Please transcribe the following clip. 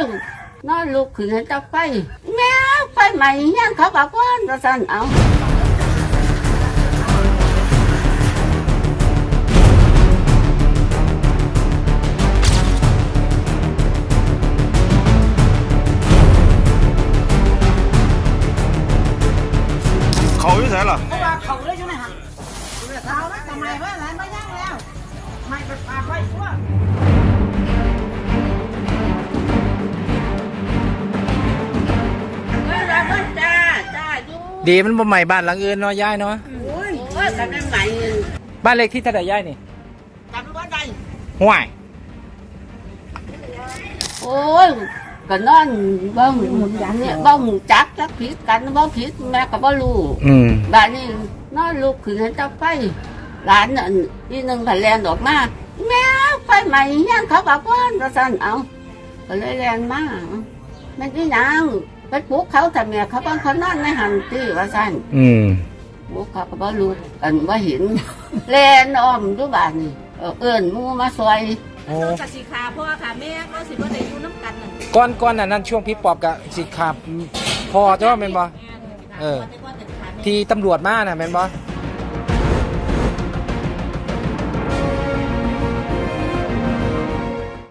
ยนอนลุกขึ้นเห็นแตะไฟแม่ไฟใหม่เฮียนเขาบอกว่าจะสั่นเอาเขาอยู่ไหนล่ะเพราะว่าเขาเลยใช่ไหมฮะเราแล้วทำไมว่าอะไรไม่ย่างแล้ว ไม่ไปปากไว้ทั่วเว ดีมันบ่ใหม่บ้านหลังอื่นเนาะย่ายเนาะโอ้ยกันนั้นใหม่บ้านเลขที่เท่าไหร่ย่ายนี่จำว่าใดห่วยโอ้ยก็นอนเบิ่งเนี่ยบ่หูจักจักผิดกันบ่ผิดแม่ก็บ่รู้อืมบ้านนี้นอนลุกขึ้นเห็นแตะไฟหลานน่ะอีหนึงก็แล่นออกมาแม่ไฟใหม่เฮียนเขาบอกว่าจะสั่นเอาก็เลยแล่นมาแม่นอีหยัง ไปปลุกเขาแต่แม่เขาบางคนนอนในหันตีว่าสั่นอืมปลุกเขาก็บ่รู้กันว่าเห็นแล่นอ้อมอยู่บ้านนี่เออเอิ้นหมู่มาซอยโอ้น้องกสิขาพ่อค่ะแม่ก็สิบ่ได้อยู่น้ำกันน่ะก้อนก้อนอันนั้นช่วงพี่ปอบกับสิขับพอจ้าแม่นบ่ เออ ที่ตำรวจมาน่ะแม่นบ่แ